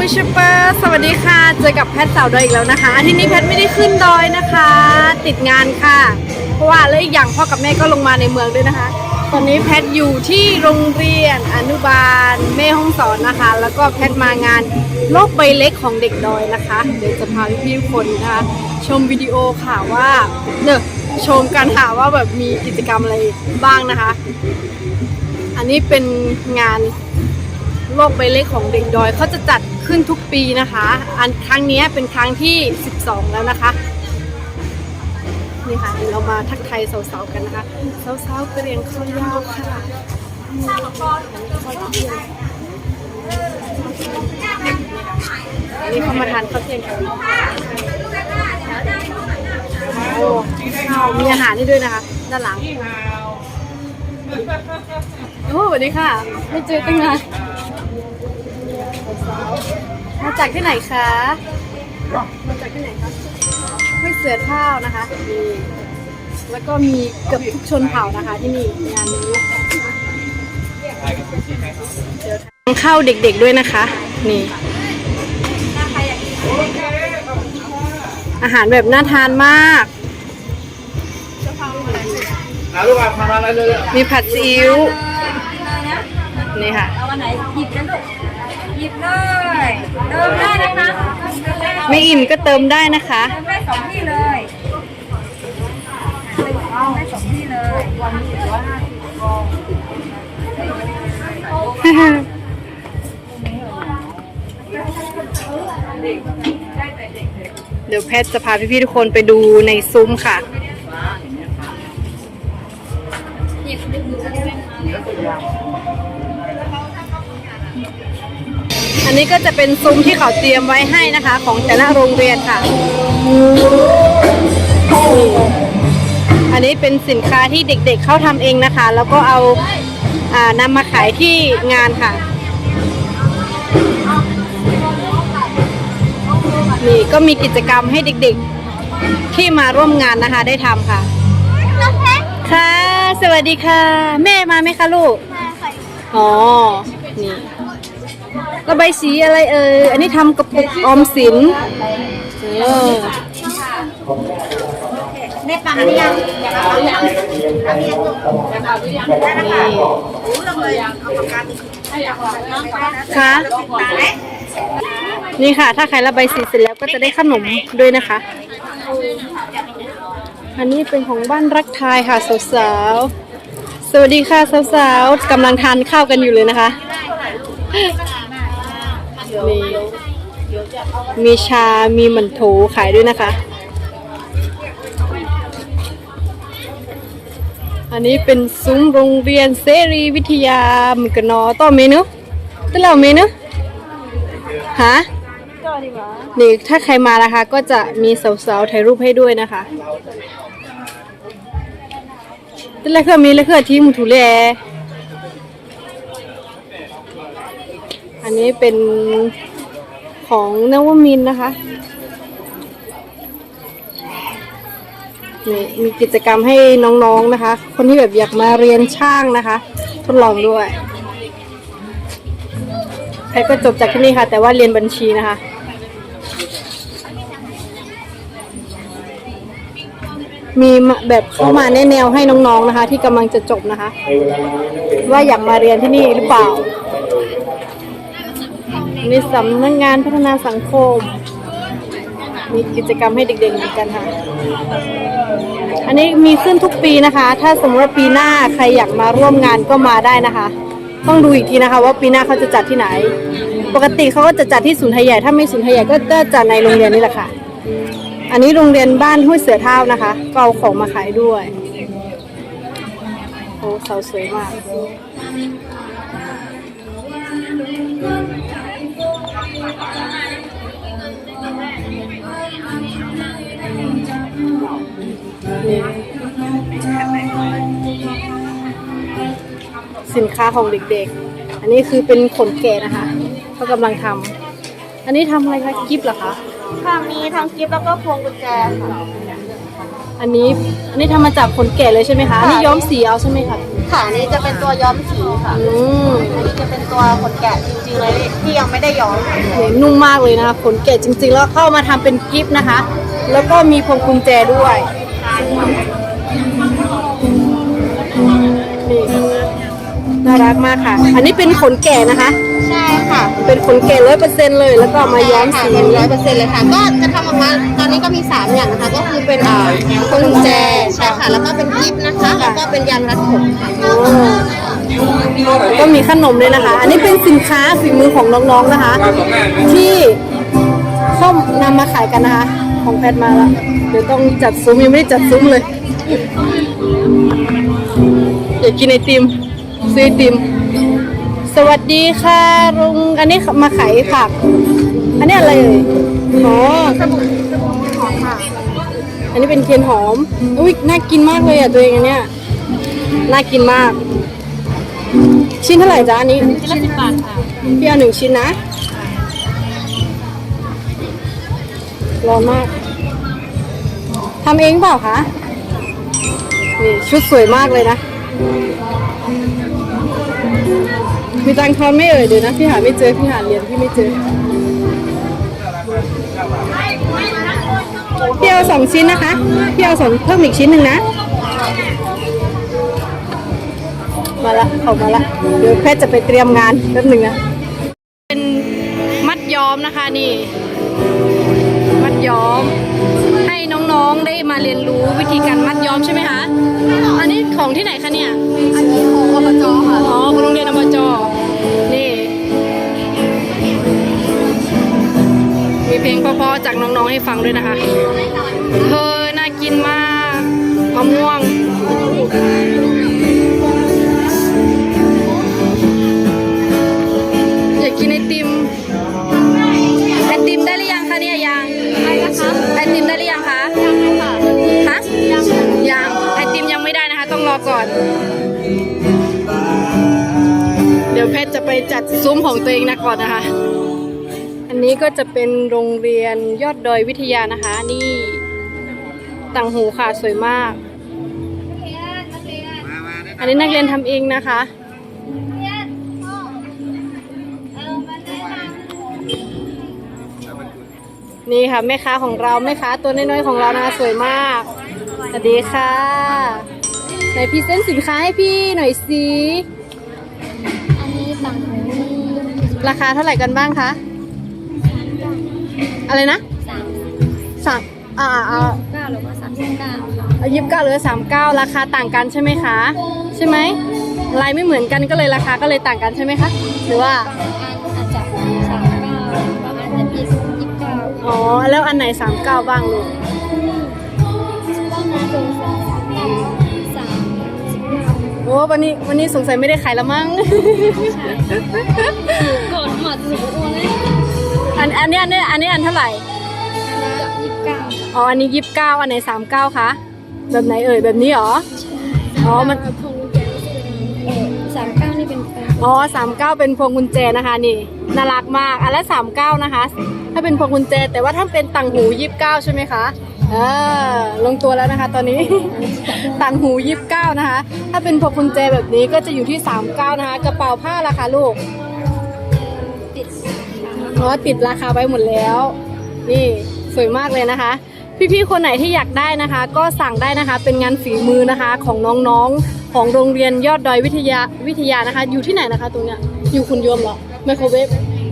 วิชเปอร์สวัสดีค่ะ เจอกับแพทสาวดอยอีกแล้วนะคะอาทิตย์นี้แพทไม่ได้ขึ้นดอยนะคะ ติดงานค่ะ เพราะว่าแล้วอีกอย่างพ่อกับแม่ก็ลงมาในเมืองด้วยนะคะ ตอนนี้แพทอยู่ที่โรงเรียนอนุบาลแม่ห้องสอนนะคะ แล้วก็แพทมางานโลกใบเล็กของเด็กดอยนะคะ เดี๋ยวจะพาพี่ๆทุกคนนะคะ ชมวิดีโอค่ะว่าเนี่ยชมกันค่ะว่าแบบมีกิจกรรมอะไรบ้างนะคะ อันนี้เป็นงาน โลกใบเล็กของเด็กดอยเขาจะจัดขึ้นทุกปีนะคะ อันครั้งนี้เป็นครั้งที่ 12 แล้วนะคะ นี่ค่ะเดี๋ยวเรามาทักทายสาวๆกันนะคะสาวๆกระเรียงข้าวยาวค่ะอันนี้เขามาทานข้าวเที่ยงกันโอ้ข้าวมีอาหารนี่ด้วยนะคะ ด้านหลัง โอ้สวัสดีค่ะ ไม่เจอตั้งนานมาจากที่ไหนคะ มาจากที่ไหนคะห้วยเสือเท่านะคะ แล้วก็มีเกือบทุกชนเผ่านะคะที่นี่งานนี้เดี๋ยวทางเข้าเด็กๆด้วยนะคะ นี่ อาหารแบบน่าทานมาก มาอะไรเลยมีผัดซีอิ๊วนี่ค่ะเอาวันไหนหยิบกันลูกหยิบเลยเติมได้นะคะไม่อิ่มก็เติมได้นะคะเติมได้สองที่เลยเอาได้สองที่เลยวันนี้ถือว่าห้าสิบกองเดี๋ยวแพทย์จะพาพี่ๆทุกคนไปดูในซุ้มค่ะ อันนี้ก็จะเป็นซุ้มที่เขาเตรียมไว้ให้นะคะ ของแต่ละโรงเรียนค่ะ อันนี้เป็นสินค้าที่เด็กๆเขาทำเองนะคะ แล้วก็เอาอ่านำมาขายที่งานค่ะ นี่ก็มีกิจกรรมให้เด็กๆที่มาร่วมงานนะคะได้ทำค่ะค่ะ สวัสดีค่ะ แม่มาไหมคะลูก อ๋อ นี่ ระบายสีอะไรเอ่ยอันนี้ทำกระปุกออมสินเออในปังหรือยังอยากเอาหรือยังเอาหรือยังลูกอยากเอาหรือยังได้แล้วค่ะรู้เลยเอาปากกาติดให้อยากเอาน้องไปนะค่ะตาแล้วนี่ค่ะ ถ้าใครระบายสีเสร็จแล้วก็จะได้ขนมด้วยนะคะ อันนี้เป็นของบ้านรักทายค่ะสาวๆสวัสดีค่ะสาวๆกำลังทานข้าวกันอยู่เลยนะคะ นี่มีชา มีหมันโถขายด้วยนะคะ อันนี้เป็นซุ้มโรงเรียนเสรีวิทยามือกันเนอต่อเมนูตะเหล่าเมนูฮะนี่ถ้าใครมานะคะ ก็จะมีสาวๆถ่ายรูปให้ด้วยนะคะต่ละเครื่องมีละเครื่องที่มุทุเล อันนี้เป็นของนวมินนะคะนี่มีกิจกรรมให้น้องๆนะคะ คนที่แบบอยากมาเรียนช่างนะคะ ทดลองด้วยใครก็จบจากที่นี่ค่ะ แต่ว่าเรียนบัญชีนะคะมีแบบเข้ามาแนะแนวให้น้องๆนะคะ ที่กำลังจะจบนะคะ ว่าอยากมาเรียนที่นี่หรือเปล่า นี่สำนักงานพัฒนาสังคม มีกิจกรรมให้เด็กๆเหมือนกันค่ะ อันนี้มีขึ้นทุกปีนะคะ ถ้าสมมติว่าปีหน้าใครอยากมาร่วมงานก็มาได้นะคะ ต้องดูอีกทีนะคะ ว่าปีหน้าเขาจะจัดที่ไหน ปกติเขาก็จะจัดที่ศูนย์ไทยใหญ่ ถ้าไม่ศูนย์ไทยใหญ่ก็จะจัดในโรงเรียนนี่แหละค่ะ อันนี้โรงเรียนบ้านห้วยเสือเท่านะคะ ก็เอาของมาขายด้วยโอ้เสาสวยมาก สินค้าของเด็กๆ อันนี้คือเป็นขนแกะนะคะเขากำลังทำ อันนี้ทำอะไรคะกิฟต์เหรอคะค่ะมีทั้งกิฟต์แล้วก็พวงกุญแจค่ะอันนี้ อันนี้ทำมาจากขนแกะเลยใช่ไหมคะ อันนี้ย้อมสีเอาใช่ไหมคะใค่ะอันนี้จะเป็นตัวย้อมสีค่ะอืมอันนี้จะเป็นตัวขนแกะจริงๆเลยที่ยังไม่ได้ย้อมค่ะโหนุ่มมากเลยนะคะขนแกะจริงๆ แล้วเข้ามาทำเป็นกิฟต์นะคะ แล้วก็มีพวงกุญแจด้วย นี่น่ารักมากค่ะ อันนี้เป็นขนแกะนะคะ ใช่ค่ะเป็นขนแกะร้อยเปอร์เซ็นต์เลย แล้วก็เอามาย้อมสีร้อยเปอร์เซ็นต์เลยค่ะ ก็จะทำออกมาตอนนี้ก็มี3อย่างนะคะ ก็คือเป็นอ่าพวงกุญแจใช่ค่ะ แล้วก็เป็นกิฟต์นะคะ แล้วก็เป็นยันรัดผมค่ะโอ้ก็มีขนมเลยนะคะ อันนี้เป็นสินค้าฝีมือของน้องๆนะคะมาสองแม่ไหมที่เข้านำมาขายกันนะคะ ของแพทมาแล้วเดี๋ยวต้องจัดซุ้มยังไม่ได้จัดซุ้มเลยอยากกินไอติมซื้อไอติม สวัสดีค่ะลุงอันนี้มาขายผัก อันนี้อะไรเอ่ยอ๋อสบู่สบู่หอมค่ะ อันนี้เป็นเทียนหอมอุ้ยน่ากินมากเลยอะตัวเองอันเนี้ยน่ากินมาก ชิ้นเท่าไหร่จ๊ะอันนี้ชิ้นละสิบบาทค่ะพี่เอาหนึ่งชิ้นนะ ร้อนมากทำเองเปล่าคะนี่ชุดสวยมากเลยนะ มีตังค์ทอนไม่เอ่ยเดี๋ยวนะพี่หาไม่เจอพี่หาเหรียญพี่ไม่เจอพี่เอาสองชิ้นนะคะพี่เอาสองเพิ่มอีกชิ้นหนึ่งนะ มาละออกมาละเดี๋ยวแพทย์จะไปเตรียมงานแป๊บหนึ่งนะ เป็นมัดย้อมนะคะนี่ ย้อม ให้น้องๆได้มาเรียนรู้วิธีการมัดย้อมใช่ไหมคะอันนี้ของที่ไหนคะเนี่ยอันนี้ของอบจค่ะอ๋อของโรงเรียนอบจนี่มีเพลงเพราะๆจากน้องๆให้ฟังด้วยนะคะเธอน่ากินมากมะม่วงอยากกินไอติม ก่อน เดี๋ยวเพชรจะไปจัดซุ้มของตัวเองนะก่อนนะคะ อันนี้ก็จะเป็นโรงเรียนยอดดอยวิทยานะคะ นี่ต่างหูค่ะสวยมาก อันนี้นักเรียนทำเองนะคะนี่ค่ะแม่ค้าของเราแม่ค้าตัวน้อยๆของเรานะสวยมาก สวัสดีค่ะ ไหนพรีเซนต์สินค้าให้พี่หน่อยสิอันนี้ต่างหูราคาเท่าไหร่กันบ้างคะอะไรนะสามสามอ่าอ่าเก้าหรือว่าสามสิบเก้าค่ะเอายี่สิบเก้าหรือสามเก้าราคาต่างกันใช่ไหมคะ ใช่ไหมลายไม่เหมือนกันก็เลยราคาก็เลยต่างกันใช่ไหมคะหรือว่าบางอันอาจจะสามเก้าบางอันจะยี่สิบยี่สิบเก้าอ๋อแล้วอันไหนสามเก้าบ้างลูกบางอันเป็นสามสามเก้ อ้วันนี้วันนี้สงสัยไม่ได้ขายละมั้ง ก่อนหมัดหนูอ้วนเลยอันอันนี้อันนี้อันนี้อันเท่าไหร่กับยี่สิบเก้าอ๋อ อันนี้ยี่สิบเก้าอันไหนสามเก้าคะ แบบไหนเอ่ย แบบนี้เหรอ อ๋อ มัน พวงกุญแจเออสามเก้านี่เป็นแฟนอ๋อสามเก้าเป็นพวงกุญแจนะคะนี่ น่ารักมาก อันละสามเก้านะคะ ถ้าเป็นพวงกุญแจ แต่ว่าถ้าเป็นต่างหูยี่สิบเก้าใช่ไหมคะ อ่าลงตัวแล้วนะคะตอนนี้ ต่างหูยี่สิบเก้านะคะ ถ้าเป็นพวงกุญแจแบบนี้ก็จะอยู่ที่สามเก้านะคะ กระเป๋าผ้าราคาลูกติดอ๋อติดราคาไว้หมดแล้ว นี่สวยมากเลยนะคะ พี่ๆคนไหนที่อยากได้นะคะ ก็สั่งได้นะคะเป็นงานฝีมือนะคะของน้องๆของโรงเรียนยอดดอยวิทยาวิทยานะคะ อยู่ที่ไหนนะคะตรงเนี้ยอยู่คุณโยมเหรอไมโครเวฟ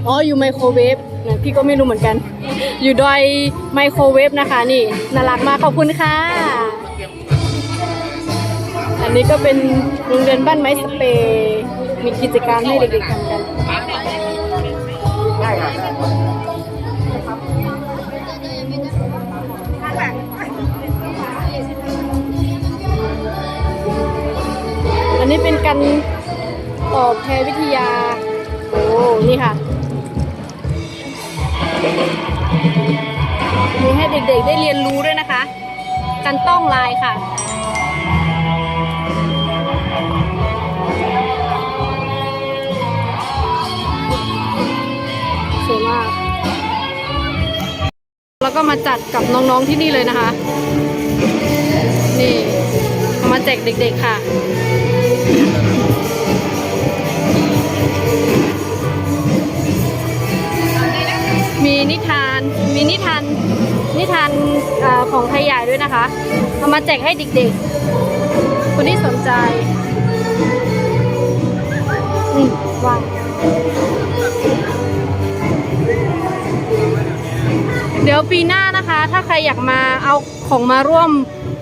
อ๋ออยู่ไมโครเวฟ นะพี่ก็ไม่รู้เหมือนกัน อยู่ดอยไมโครเวฟนะคะ นี่น่ารักมากขอบคุณค่ะ อันนี้ก็เป็นโรงเรียนบ้านไม้สเปรย์มีกิจกรรมให้เด็กๆทำกันอันนี้เป็นการตอบแทนวิทยา โอ้ นี่ค่ะ มีให้เด็กๆได้เรียนรู้ด้วยนะคะ การต้องลายค่ะสวยมากแล้วก็มาจัดกับน้องๆที่นี่เลยนะคะ นี่ มาแจกเด็กๆค่ะ มีนิทาน มีนิทาน นิทานอของไทยใหญ่ด้วยนะคะ เอามาแจกให้เด็กๆ คนที่สนใจ นี่วางเดี๋ยวปีหน้านะคะ ถ้าใครอยากมาเอาของมาร่วม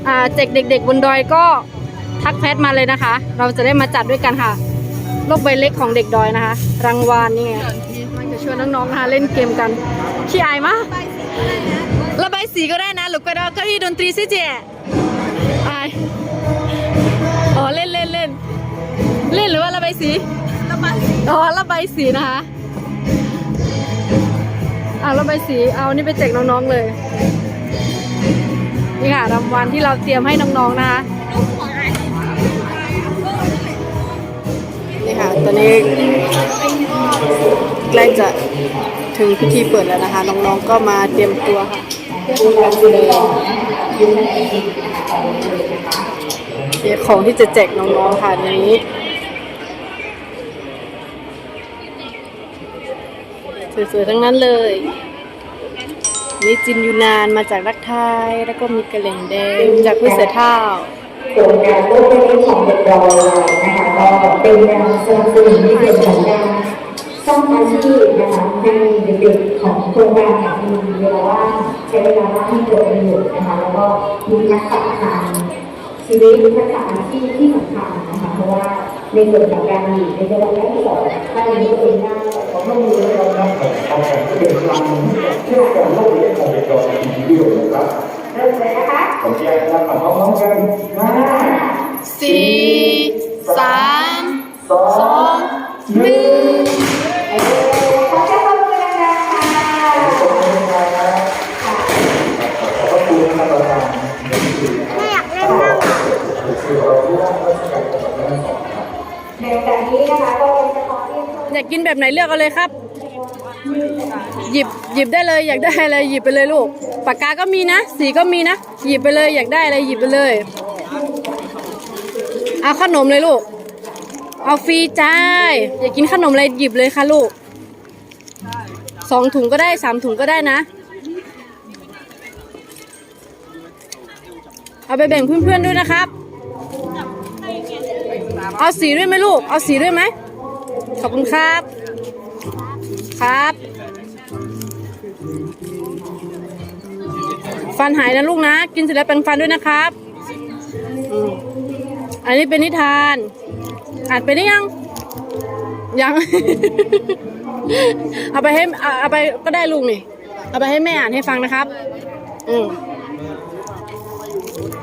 อ่าแจกเด็ก ๆ บนดอยก็ทักแพทมาเลยนะคะ เราจะได้มาจัดด้วยกันค่ะ โลกใบเล็กของเด็กดอยนะคะ รางวัลนี่ไง ชวนน้องๆนะคะเล่นเกมกันขี้อายมากระบายสีก็ได้นะหรือก็ได้ก็ที่ดนตรีซิเจอายอ๋อเล่นเล่นเล่นเล่นหรือว่าระบายสีระบายสีอ๋อระบายสีนะคะอะเราใบสีเอานี่ไปแจกน้องๆเลยนี่ค่ะรางวัลที่เราเตรียมให้น้องๆนะคะนี่ค่ะตอนนี้ ใกล้จะถึงพิธีเปิดแล้วนะคะ น้องๆก็มาเตรียมตัวค่ะเพื่อทำการแสดงเดี๋ยวของที่จะแจกน้องๆค่ะในนี้สวยๆทั้งนั้นเลยมีจินยูนานมาจากรักไทย แล้วก็มีกระเหล่งแดงจากพืชเสือเท่าโครงการโลกใบนี้ของเด็กดอยนะคะก็เป็นการสนับสนุนในเรื่องของกา สร้างอาชีพนะคะให้เด็กๆของโครงการเนี่ยมีเวลาว่างใช้เวลาว่างให้เกิดประโยชน์นะคะแล้วก็มีทักษะทางชีวิตทักษะอาชีพที่สำคัญนะคะเพราะว่าในส่วนของการอยู่ในจังหวัดแม่ฮ่องสอนถ้าเรียนตัวเองได้แต่เขาไม่มีเวลาทำงานที่เป็นพลังเชื่อกันโลกนี้ของเด็กเรามีประโยชน์นะครับเริ่มเลยนะคะผมจะทำกับน้องๆกันมาสี่สามากกินแบบไหนเลือกเอาเลยครับ หยิบหยิบได้เลยอยากได้อะไรหยิบไปเลยลูกปากกาก็มีนะ สีก็มีนะ หยิบไปเลยอยากได้อะไรหยิบไปเลย เอาขนมเลยลูก เอาฟรีจ้าอยากกินขนมอะไรหยิบเลยค่ะลูกสองถุงก็ได้สามถุงก็ได้นะ เอาไปแบ่งเพื่อนๆด้วยนะครับ เอาสีด้วยไหมลูก เอาสีด้วยไหม ขอบคุณครับ ครับ ฟันหายนะลูกนะ กินเสร็จแล้วแปรงฟันด้วยนะครับ อันนี้เป็นนิทาน อ่านไปได้ยัง ยัง เอาไปให้เอาเอาไปก็ได้ลุงนี่ เอาไปให้แม่อ่านให้ฟังนะครับ อืม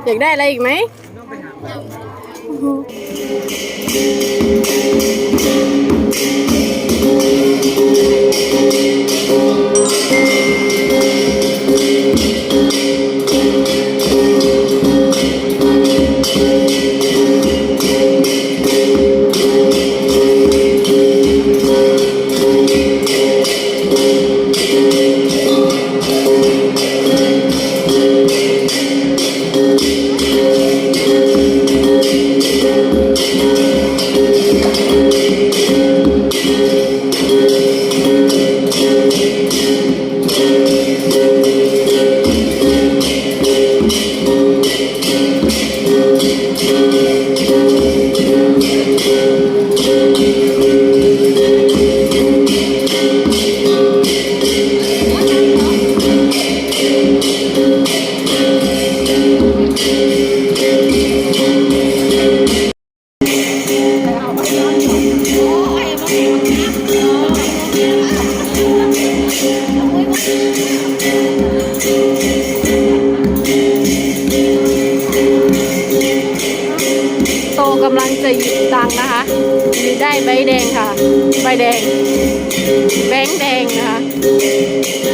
อยากได้อะไรอีกไหม แดงๆนะคะ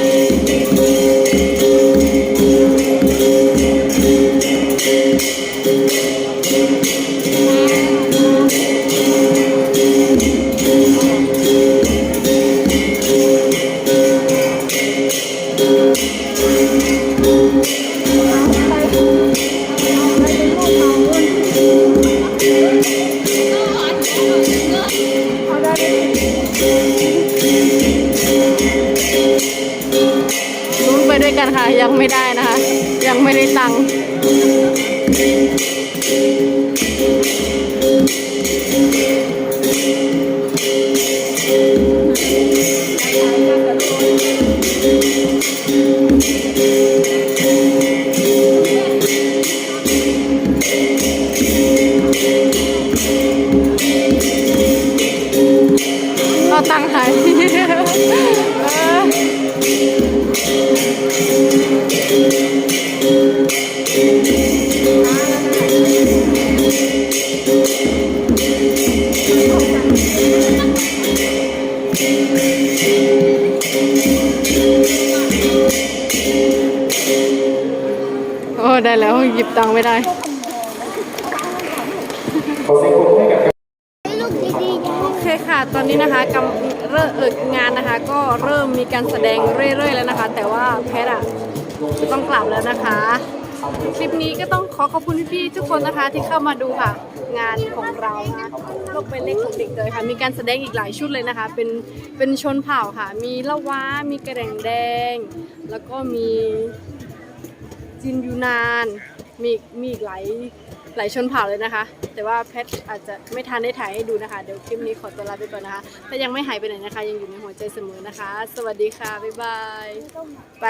กันค่ะ ยังไม่ได้นะคะ ยังไม่ได้ตังค์ ตังไม่ได้ขอให้กับโอเคค่ะ ตอนนี้นะคะกำเริ่มเอองานนะคะ ก็เริ่มมีการแสดงเรื่อยๆแล้วนะคะ แต่ว่าแพทอะจะต้องกลับแล้วนะคะ คลิปนี้ก็ต้องขอขอบคุณพี่ๆทุกคนนะคะที่เข้ามาดูค่ะ งานของเรานะคะโลกเป็นเล็กของเด็กเลยค่ะ มีการแสดงอีกหลายชุดเลยนะคะ เป็นเป็นชนเผ่าค่ะ มีละว้า มีกระแดงแดง แล้วก็มีจินยูนาน มีมีอีกหลายหลายชนเผ่าเลยนะคะ แต่ว่าแพทอาจจะไม่ทันได้ถ่ายให้ดูนะคะ เดี๋ยวคลิปนี้ขอตัวลาไปก่อนนะคะถ้ายังไม่หายไปไหนนะคะ ยังอยู่ในหัวใจเสมอนะคะ สวัสดีค่ะ บ๊ายบาย ไป